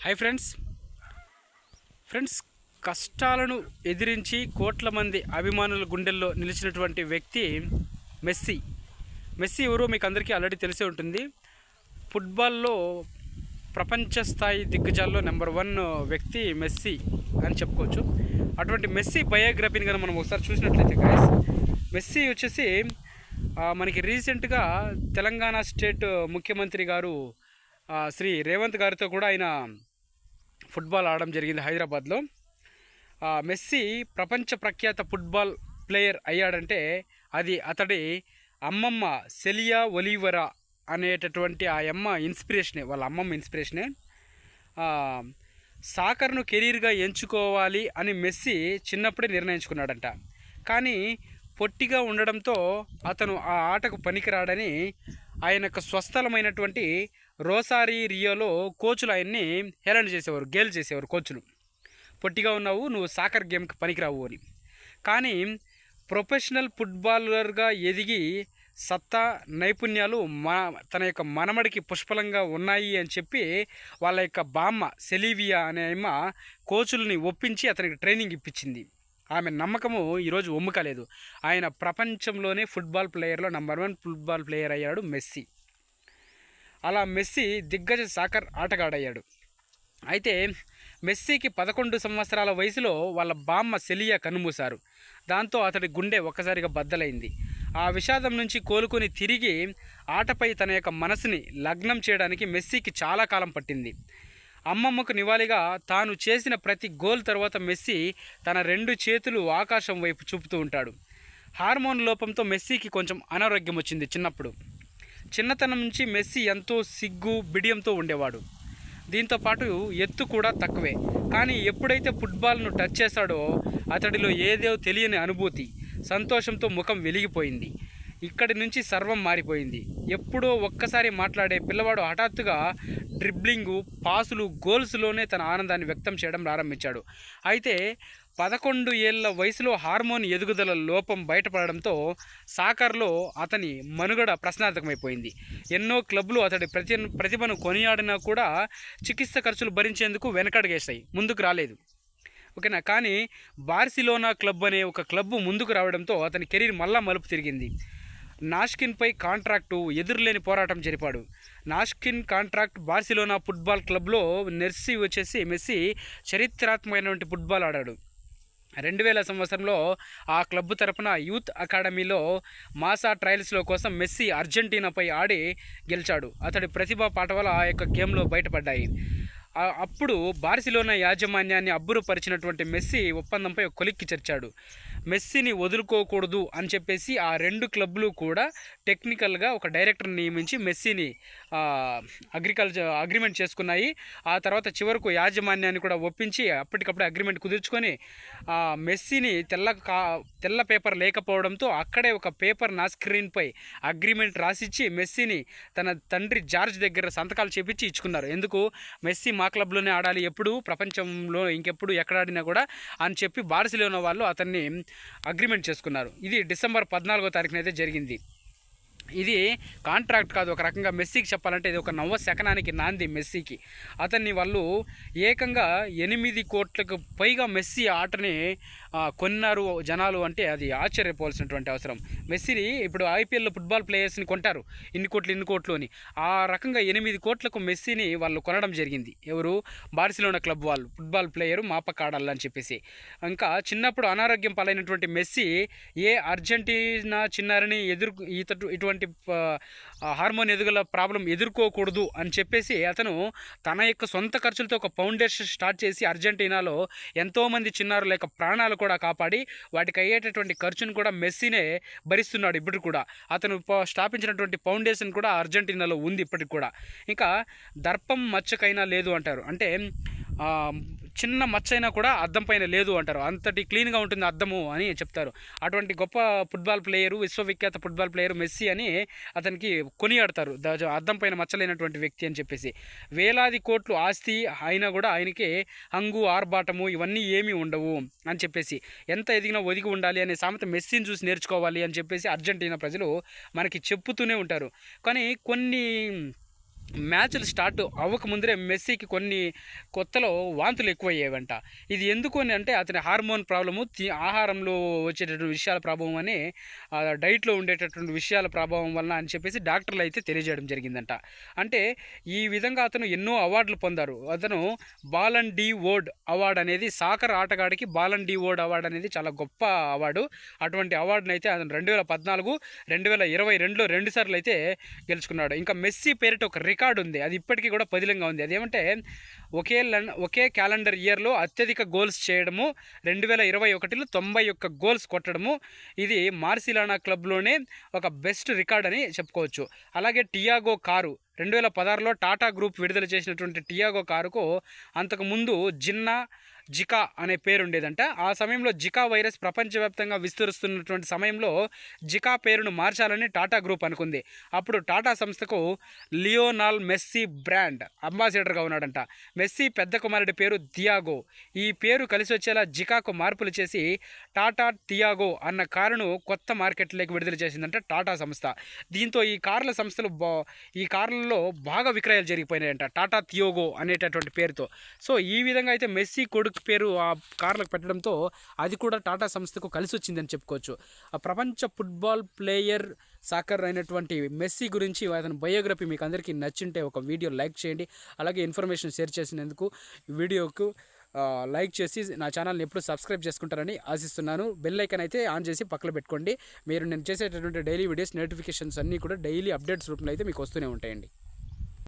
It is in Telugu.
Hi friends. ఫ్రెండ్స్ కష్టాలను ఎదిరించి కోట్ల మంది అభిమానుల గుండెల్లో నిలిచినటువంటి వ్యక్తి మెస్సీ. మెస్సీ ఎవరో మీకు అందరికీ ఆల్రెడీ తెలిసే ఉంటుంది. ఫుట్బాల్లో ప్రపంచ స్థాయి దిగ్గజాల్లో నెంబర్ వన్ వ్యక్తి మెస్సీ అని చెప్పుకోవచ్చు. అటువంటి మెస్సీ బయోగ్రఫీని కనుక మనం ఒకసారి చూసినట్లయితే గాయస్ మెస్సీ వచ్చేసి మనకి రీసెంట్గా తెలంగాణ స్టేట్ ముఖ్యమంత్రి గారు శ్రీ రేవంత్ గారితో కూడా ఆయన ఫుట్బాల్ ఆడడం జరిగింది హైదరాబాద్లో. మెస్సీ ప్రపంచ ప్రఖ్యాత ఫుట్బాల్ ప్లేయర్ అయ్యాడంటే అది అతడి అమ్మమ్మ సెలియా ఒలీవరా అనేటటువంటి ఆ అమ్మ ఇన్స్పిరేషనే వాళ్ళ అమ్మమ్మ ఇన్స్పిరేషనే. సాకర్ను కెరీర్గా ఎంచుకోవాలి అని మెస్సీ చిన్నప్పుడే నిర్ణయించుకున్నాడంట. కానీ పొట్టిగా ఉండడంతో అతను ఆ ఆటకు పనికిరాడని ఆయన యొక్క స్వస్థలమైనటువంటి రోసారి రియోలో కోచ్లు ఆయన్ని హేళన చేసేవారు గేల్ చేసేవారు కోచ్లు. పొట్టిగా ఉన్నావు నువ్వు సాకర్ గేమ్కి పనికిరావు అని. కానీ ప్రొఫెషనల్ ఫుట్బాలర్గా ఎదిగి సత్తా నైపుణ్యాలు మా తన యొక్క మనమడికి పుష్పలంగా ఉన్నాయి అని చెప్పి వాళ్ళ యొక్క బామ్మ సెలీవియా అనే అమ్మ కోచుల్ని ఒప్పించి అతనికి ట్రైనింగ్ ఇప్పించింది. ఆమె నమ్మకము ఈరోజు ఒమ్ముకలేదు ఆయన ప్రపంచంలోనే ఫుట్బాల్ ప్లేయర్లో నంబర్ వన్ ఫుట్బాల్ ప్లేయర్ అయ్యాడు మెస్సీ. అలా మెస్సీ దిగ్గజ సాకర్ ఆటగాడయ్యాడు. అయితే మెస్సీకి పదకొండు సంవత్సరాల వయసులో వాళ్ళ బామ్మ సెలియా కన్నుమూశారు దాంతో అతడి గుండె ఒక్కసారిగా బద్దలైంది. ఆ విషాదం నుంచి కోలుకొని తిరిగి ఆటపై తన యొక్క మనసుని లగ్నం చేయడానికి మెస్సీకి చాలా కాలం పట్టింది. అమ్మమ్మకు నివాళిగా తాను చేసిన ప్రతి గోల్ తర్వాత మెస్సీ తన రెండు చేతులు ఆకాశం వైపు చూపుతూ ఉంటాడు. హార్మోన్ లోపంతో మెస్సీకి కొంచెం అనారోగ్యం వచ్చింది చిన్నప్పుడు. చిన్నతనం నుంచి మెస్సీ ఎంతో సిగ్గు బిడియంతో ఉండేవాడు. దీంతో పాటు ఎత్తు కూడా తక్కువే. కానీ ఎప్పుడైతే ఫుట్బాల్ను టచ్ చేశాడో అతడిలో ఏదో తెలియని అనుభూతి సంతోషంతో ముఖం వెలిగిపోయింది. ఇక్కడి నుంచి సర్వం మారిపోయింది. ఎప్పుడో ఒక్కసారి మాట్లాడే పిల్లవాడు హఠాత్తుగా డ్రిబ్లింగు పాసులు గోల్స్లోనే తన ఆనందాన్ని వ్యక్తం చేయడం ప్రారంభించాడు. అయితే పదకొండు ఏళ్ళ వయసులో హార్మోన్ ఎదుగుదల లోపం బయటపడడంతో సాకర్లో అతని మనుగడ ప్రశ్నార్థకమైపోయింది. ఎన్నో క్లబ్లు అతడి ప్రతి ప్రతిభను కొనియాడినా కూడా చికిత్స ఖర్చులు భరించేందుకు వెనకడుగేశాయి. ముందుకు రాలేదు. ఓకేనా? కానీ బార్సిలోనా క్లబ్ అనే ఒక క్లబ్ ముందుకు రావడంతో అతని కెరీర్ మళ్ళా మలుపు తిరిగింది. నాష్కిన్పై కాంట్రాక్టు ఎదురులేని పోరాటం జరిపాడు. నాష్కిన్ కాంట్రాక్ట్ బార్సిలోనా ఫుట్బాల్ క్లబ్లో నెర్సీ వచ్చేసి మెస్సీ చరిత్రాత్మకమైనటువంటి ఫుట్బాల్ ఆడాడు. రెండు వేల సంవత్సరంలో ఆ క్లబ్ తరపున యూత్ అకాడమీలో మాసా ట్రయల్స్లో కోసం మెస్సీ అర్జెంటీనాపై ఆడి గెలిచాడు. అతడి ప్రతిభా పాటవల ఆ యొక్క గేమ్లో బయటపడ్డాయి. అప్పుడు బార్సిలోనా యాజమాన్యాన్ని అబ్బురుపరిచినటువంటి మెస్సీ ఒప్పందంపై కొలిక్కి చేర్చాడు. మెస్సీని వదులుకోకూడదు అని చెప్పేసి ఆ రెండు క్లబ్లు కూడా టెక్నికల్గా ఒక డైరెక్టర్ నియమించి మెస్సీని అగ్రికల్చర్ అగ్రిమెంట్ చేసుకున్నాయి. ఆ తర్వాత చివరకు యాజమాన్యాన్ని కూడా ఒప్పించి అప్పటికప్పుడు అగ్రిమెంట్ కుదుర్చుకొని మెస్సీని తెల్ల కా తెల్ల పేపర్ లేకపోవడంతో అక్కడే ఒక పేపర్ నా స్క్రీన్పై అగ్రిమెంట్ రాసిచ్చి మెస్సీని తన తండ్రి జార్జ్ దగ్గర సంతకాలు చేపించి ఇచ్చుకున్నారు. ఎందుకు? మెస్సీ మా క్లబ్లోనే ఆడాలి ఎప్పుడు? ప్రపంచంలో ఇంకెప్పుడు ఎక్కడ ఆడినా కూడా అని చెప్పి బార్సిలోనా వాళ్ళు అతన్ని అగ్రిమెంట్ చేసుకున్నారు. ఇది డిసెంబర్ పద్నాలుగో తారీఖున అయితే జరిగింది. ఇది కాంట్రాక్ట్ కాదు ఒక రకంగా మెస్సీకి చెప్పాలంటే ఇది ఒక నవ్వ శకనానికి నాంది మెస్సీకి. అతన్ని వాళ్ళు ఏకంగా ఎనిమిది కోట్లకు పైగా మెస్సీ ఆటని కొన్నారు జనాలు అంటే అది ఆశ్చర్యపోవాల్సినటువంటి అవసరం. మెస్సీని ఇప్పుడు ఐపీఎల్లో ఫుట్బాల్ ప్లేయర్స్ని కొంటారు ఇన్ని కోట్లు ఇన్ని కోట్లు అని. ఆ రకంగా ఎనిమిది కోట్లకు మెస్సీని వాళ్ళు కొనడం జరిగింది. ఎవరు? బార్సిలోనా క్లబ్ వాళ్ళు. ఫుట్బాల్ ప్లేయరు మాపకాడాలని చెప్పేసి. ఇంకా చిన్నప్పుడు అనారోగ్యం పాలైనటువంటి మెస్సీ ఏ అర్జెంటీనా చిన్నారిని ఎదురు ఇతటు ఇటువంటి ఆ, హార్మోన్ ఎదుగుల ప్రాబ్లం ఎదుర్కోకూడదు అని చెప్పేసి అతను తన యొక్క సొంత ఖర్చులతో ఒక ఫౌండేషన్ స్టార్ట్ చేసి అర్జెంటీనాలో ఎంతోమంది చిన్నారు లేక ప్రాణాలు కూడా కాపాడి వాటికి అయ్యేటటువంటి ఖర్చును కూడా మెస్సీనే భరిస్తున్నాడు ఇప్పుడు కూడా. అతను స్థాపించినటువంటి ఫౌండేషన్ కూడా అర్జెంటీనాలో ఉంది ఇప్పటికి కూడా. ఇంకా దర్పం మచ్చకైనా లేదు అంటారు. అంటే చిన్న మచ్చ అయినా కూడా అద్దం పైన లేదు అంటారు. అంతటి క్లీన్గా ఉంటుంది అద్దము అని చెప్తారు. అటువంటి గొప్ప ఫుట్బాల్ ప్లేయరు విశ్వవిఖ్యాత ఫుట్బాల్ ప్లేయర్ మెస్సీ అని అతనికి కొనియాడతారు. అద్దం పైన మచ్చలేనటువంటి వ్యక్తి అని చెప్పేసి. వేలాది కోట్లు ఆస్తి అయినా కూడా ఆయనకి హంగు ఆర్భాటము ఇవన్నీ ఏమీ ఉండవు అని చెప్పేసి. ఎంత ఎదిగినా ఒదిగి ఉండాలి అనే సామెత మెస్సీని చూసి నేర్చుకోవాలి అని చెప్పేసి అర్జెంటీనా ప్రజలు మనకి చెప్పుతూనే ఉంటారు. కానీ కొన్ని మ్యాచ్లు స్టార్ట్ అవ్వక ముందరే మెస్సీకి కొన్ని కొత్తలో వాంతులు ఎక్కువయ్యేవంట. ఇది ఎందుకు అని అంటే అతని హార్మోన్ ప్రాబ్లము ఆహారంలో వచ్చేటటువంటి విషయాల ప్రభావం అని డైట్లో ఉండేటటువంటి విషయాల ప్రభావం వలన అని చెప్పేసి డాక్టర్లు అయితే తెలియజేయడం జరిగిందంట. అంటే ఈ విధంగా అతను ఎన్నో అవార్డులు పొందారు. అతను బాలన్ డి ఓడ్ అవార్డు అనేది సాకర్ ఆటగాడికి బాలన్ డి ఓడ్ అవార్డు అనేది చాలా గొప్ప అవార్డు. అటువంటి అవార్డును అయితే అతను రెండు వేల పద్నాలుగు రెండు వేల ఇరవై రెండులో రెండు సార్లు అయితే గెలుచుకున్నాడు. ఇంకా మెస్సీ పేరిట ఒక రికార్డు ఉంది. అది ఇప్పటికీ కూడా పదిలంగా ఉంది. అదేమంటే ఒకే ఒకే క్యాలెండర్ ఇయర్లో అత్యధిక గోల్స్ చేయడము రెండు వేల ఇరవై ఒకటిలో తొంభై ఒక్క గోల్స్ కొట్టడము ఇది మార్సిలానా క్లబ్లోనే ఒక బెస్ట్ రికార్డ్ అని చెప్పుకోవచ్చు. అలాగే టియాగో కారు రెండు వేల పదహారులో టాటా గ్రూప్ విడుదల చేసినటువంటి టియాగో కారుకు అంతకుముందు జిన్నా జికా అనే పేరు ఉండేదంట ఆ సమయంలో జికా వైరస్ ప్రపంచవ్యాప్తంగా విస్తరిస్తున్నటువంటి సమయంలో జికా పేరును మార్చాలని టాటా గ్రూప్ అనుకుంది. అప్పుడు టాటా సంస్థకు లియోనాల్ మెస్సీ బ్రాండ్ అంబాసిడర్గా ఉన్నాడంట. మెస్సీ పెద్ద కుమారుడి పేరు దియాగో ఈ పేరు కలిసి వచ్చేలా జికాకు మార్పులు చేసి టాటా టియాగో అన్న కారును కొత్త మార్కెట్లోకి విడుదల చేసిందంట టాటా సంస్థ. దీంతో ఈ కార్ల సంస్థలు బా ఈ కార్లలో బాగా విక్రయాలు జరిగిపోయినాయంట టాటా థియోగో అనేటటువంటి పేరుతో. సో ఈ విధంగా అయితే మెస్సీ కొడుకు పేరు ఆ కార్లకు పెట్టడంతో అది కూడా టాటా సంస్థకు కలిసి వచ్చిందని చెప్పుకోవచ్చు. ఆ ప్రపంచ ఫుట్బాల్ ప్లేయర్ సాకర్ అయినటువంటి మెస్సీ గురించి అతని బయోగ్రఫీ మీకు అందరికీ నచ్చింటే ఒక వీడియో లైక్ చేయండి. అలాగే ఇన్ఫర్మేషన్ షేర్ చేసినందుకు వీడియోకు లైక్ చేసి నా ఛానల్ని ఎప్పుడు సబ్స్క్రైబ్ చేసుకుంటారని ఆశిస్తున్నాను. బెల్ ఐకన్ అయితే ఆన్ చేసి పక్కన పెట్టుకోండి. మీరు నేను చేసేటటువంటి డైలీ వీడియోస్ నోటిఫికేషన్స్ అన్నీ కూడా డైలీ అప్డేట్స్ రూపంలో అయితే మీకు వస్తూనే ఉంటాయండి.